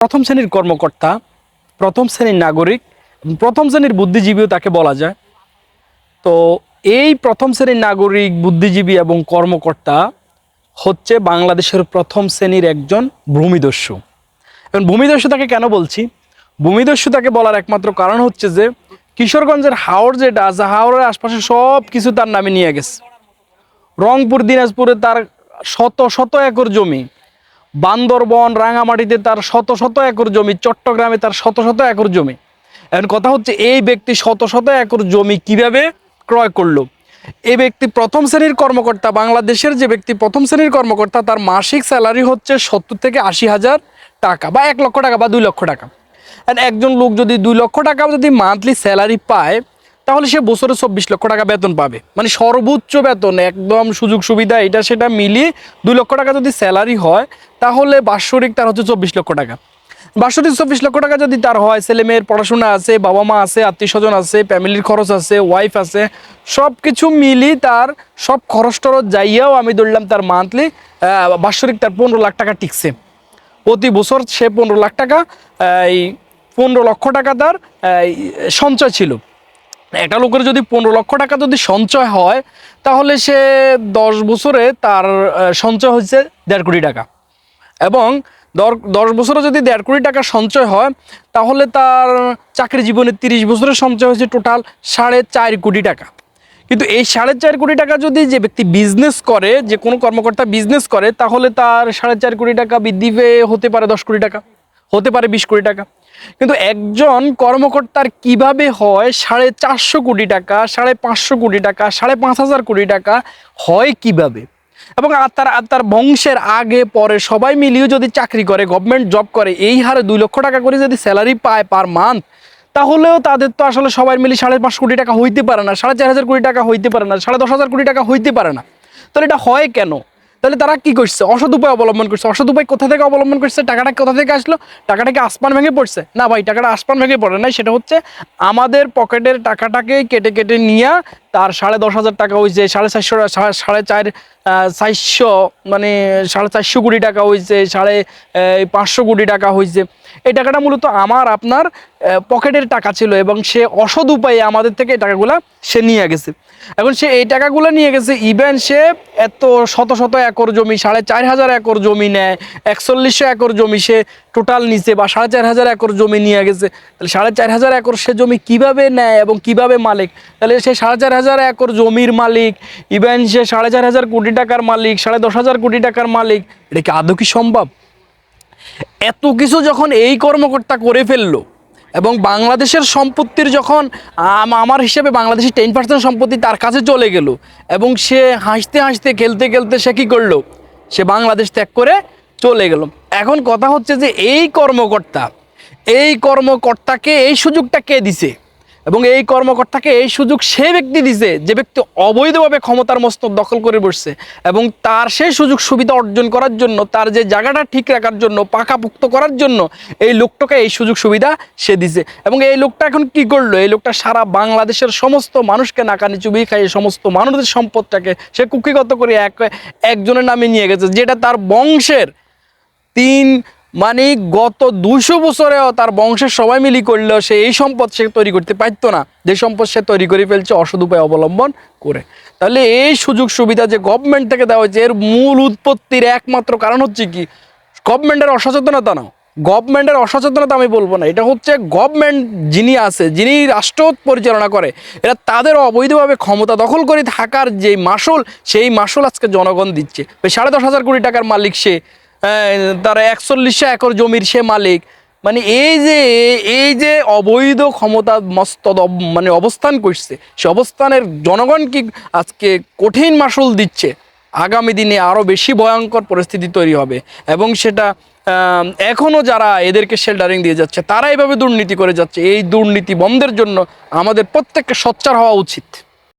প্রথম শ্রেণির কর্মকর্তা, প্রথম শ্রেণির নাগরিক প্রথম শ্রেণির বুদ্ধিজীবীও তাকে বলা যায়। তো এই প্রথম শ্রেণির নাগরিক, বুদ্ধিজীবী এবং কর্মকর্তা হচ্ছে বাংলাদেশের প্রথম শ্রেণির একজন ভূমিদস্যু। এবং ভূমিদস্যু তাকে কেন বলছি? ভূমিদস্যু তাকে বলার একমাত্র কারণ হচ্ছে যে, কিশোরগঞ্জের হাওড় যেটা আছে হাওড়ের আশপাশে সব কিছু তার নামে নিয়ে গেছে। রংপুর, দিনাজপুরে তার শত শত একর জমি। বান্দরবন, রাঙামাটিতে তার শত শত একর জমি, চট্টগ্রামে তার শত শত একর জমি। এখন কথা হচ্ছে, এই ব্যক্তি শত শত একর জমি কীভাবে ক্রয় করল? এই ব্যক্তি প্রথম শ্রেণির কর্মকর্তা, বাংলাদেশের যে ব্যক্তি প্রথম শ্রেণির কর্মকর্তা, তার মাসিক স্যালারি হচ্ছে সত্তর থেকে আশি হাজার টাকা, বা এক লক্ষ টাকা, বা দুই লক্ষ টাকা। একজন লোক যদি দুই লক্ষ টাকা যদি মান্থলি স্যালারি পায় তাহলে সে বছরে চব্বিশ লক্ষ টাকা বেতন পাবে। মানে সর্বোচ্চ বেতন, একদম সুযোগ সুবিধা, এটা সেটা মিলিয়ে দুই লক্ষ টাকা যদি স্যালারি হয়, তাহলে বাৎসরিক তার হচ্ছে চব্বিশ লক্ষ টাকা। বাৎসরিক চব্বিশ লক্ষ টাকা যদি তার হয়, ছেলে মেয়ের পড়াশোনা আছে, বাবা মা আছে, আত্মীয় স্বজন আছে, ফ্যামিলির খরচ আছে ওয়াইফ আছে সব কিছু মিলি তার সব খরচ টরচ যাইয়াও আমি ধরলাম তার মান্থলি বাৎসরিক তার পনেরো লাখ টাকা টিকছে। প্রতি বছর সে পনেরো লাখ টাকা এই পনেরো লক্ষ টাকা তার সঞ্চয় ছিল। একটা লোকের যদি পনেরো লক্ষ টাকা যদি সঞ্চয় হয়, তাহলে সে দশ বছরে তার সঞ্চয় হচ্ছে দেড় কোটি টাকা। এবং দশ বছরে যদি দেড় কোটি টাকা সঞ্চয় হয়, তাহলে তার চাকরি জীবনে তিরিশ বছরের সঞ্চয় হচ্ছে টোটাল সাড়ে চার কোটি টাকা। কিন্তু এই সাড়ে চার কোটি টাকা যদি যে ব্যক্তি বিজনেস করে, যে কোনো কর্মকর্তা বিজনেস করে, তাহলে তার সাড়ে চার কোটি টাকা বৃদ্ধি পেয়ে হতে পারে দশ কোটি টাকা, হতে পারে বিশ কোটি টাকা। কিন্তু একজন কর্মকর্তার কীভাবে হয়? সাড়ে চারশো কোটি টাকা, সাড়ে পাঁচশো কোটি টাকা, সাড়ে পাঁচ হাজার কোটি টাকা হয় কীভাবে? এবং তার তার বংশের আগে, পরে সবাই মিলিয়ে যদি চাকরি করে গভর্নমেন্ট জব করে, এই হারে দুই লক্ষ টাকা করে যদি স্যালারি পায় পার মান্থ তাহলেও তাদের তো আসলে সবাই মিলে সাড়ে পাঁচ কোটি টাকা হইতে পারে না, সাড়ে চার হাজার কোটি টাকা হইতে পারে না, সাড়ে দশ হাজার কোটি টাকা হইতে পারে না। তাহলে এটা হয় কেন? তাহলে তারা কি করছে? অসৎ উপায় অবলম্বন করছে। অসৎ উপায় কোথা থেকে অবলম্বন করছে? টাকাটা কোথা থেকে আসলো? টাকাটা কি আসমান ভেঙে পড়ছে? না ভাই, টাকাটা আসমান ভেঙে পড়ে না সেটা হচ্ছে আমাদের পকেটের টাকাটাকে কেটে কেটে নিয়ে তার সাড়ে দশ হাজার টাকা হয়েছে সাড়ে চারশো, সাড়ে চার চারশো মানে সাড়ে চারশো কোটি টাকা হয়েছে সাড়ে পাঁচশো কোটি টাকা হয়েছে এই টাকাটা মূলত আমার, আপনার পকেটের টাকা ছিল এবং সে অসৎ উপায়ে আমাদের থেকে এই টাকাগুলা সে নিয়ে গেছে। এখন সে এই টাকাগুলো নিয়ে গেছে ইভেন সে এত শত শত একর জমি, সাড়ে চার হাজার একর জমি নেয়, একচল্লিশশো একর জমি সে টোটাল নিচে বা সাড়ে চার হাজার একর জমি নিয়ে গেছে। তাহলে সাড়ে চার হাজার একর সে জমি কীভাবে নেয় এবং কীভাবে মালিক? তাহলে সে সাড়ে চার হাজার একর জমির মালিক ইভেন সে সাড়ে চার হাজার কোটি টাকার মালিক, সাড়ে দশ হাজার কোটি টাকার মালিক, এটা কি আদৌ কি সম্ভব? এত কিছু যখন এই কর্মকর্তা করে ফেলল, এবং বাংলাদেশের সম্পত্তির যখন আমার হিসেবে বাংলাদেশের টেন পার্সেন্ট সম্পত্তি তার কাছে চলে গেল, এবং সে হাসতে হাসতে, খেলতে খেলতে সে কী করল? সে বাংলাদেশ ত্যাগ করে চলে গেল। এখন কথা হচ্ছে যে এই কর্মকর্তা, এই কর্মকর্তাকে এই সুযোগটা কে দিছে? এবং এই কর্মকর্তাকে এই সুযোগ সে ব্যক্তি দিছে যে ব্যক্তি অবৈধভাবে ক্ষমতার মস্তক দখল করে বসছে এবং তার সেই সুযোগ সুবিধা অর্জন করার জন্য, তার যে জায়গাটা ঠিক রাখার জন্য, পাকাপুক্ত করার জন্য এই লোকটাকে এই সুযোগ সুবিধা সে দিছে। এবং এই লোকটা এখন কি করল? এই লোকটা সারা বাংলাদেশের সমস্ত মানুষকে নাকানি চুবি খাইয়ে সমস্ত মানুষের সম্পদটাকে সে কুকিগত করে এক একজনের নামে নিয়ে গেছে, যেটা তার বংশের তিন মানে গত দুইশো বছরেও তার বংশের সবাই মিলি করলেও সে এই সম্পদ সে তৈরি করতে পারতো না। যে সম্পদ সে তৈরি করে ফেলছে অসদ উপায় অবলম্বন করে। তাহলে এই সুযোগ সুবিধা যে গভর্নমেন্ট থেকে দেওয়া হয়েছে, এর মূল উৎপত্তির একমাত্র কারণ হচ্ছে কি? গভর্নমেন্টের অসচেতনতা না। গভর্নমেন্টের অসচেতনতা আমি বলব না। এটা হচ্ছে গভর্নমেন্ট যিনি আছে, যিনি রাষ্ট্র পরিচালনা করে, এরা তাদের অবৈধভাবে ক্ষমতা দখল করে থাকার যে মাসুল, সেই মাসুল আজকে জনগণ দিচ্ছে। সাড়ে দশ হাজার কোটি টাকার মালিক সে। তার একচল্লিশশো একর জমির সে মালিক। মানে এই যে এই যে অবৈধ ক্ষমতা মস্ত মানে অবস্থান করছে, সে অবস্থানের জনগণ কি আজকে কঠিন মাসুল দিচ্ছে? আগামী দিনে আরও বেশি ভয়ঙ্কর পরিস্থিতি তৈরি হবে। এবং সেটা এখনও যারা এদেরকে শেল্টারিং দিয়ে যাচ্ছে, তারা এভাবে দুর্নীতি করে যাচ্ছে। এই দুর্নীতি বন্ধের জন্য আমাদের প্রত্যেককে সোচ্চার হওয়া উচিত।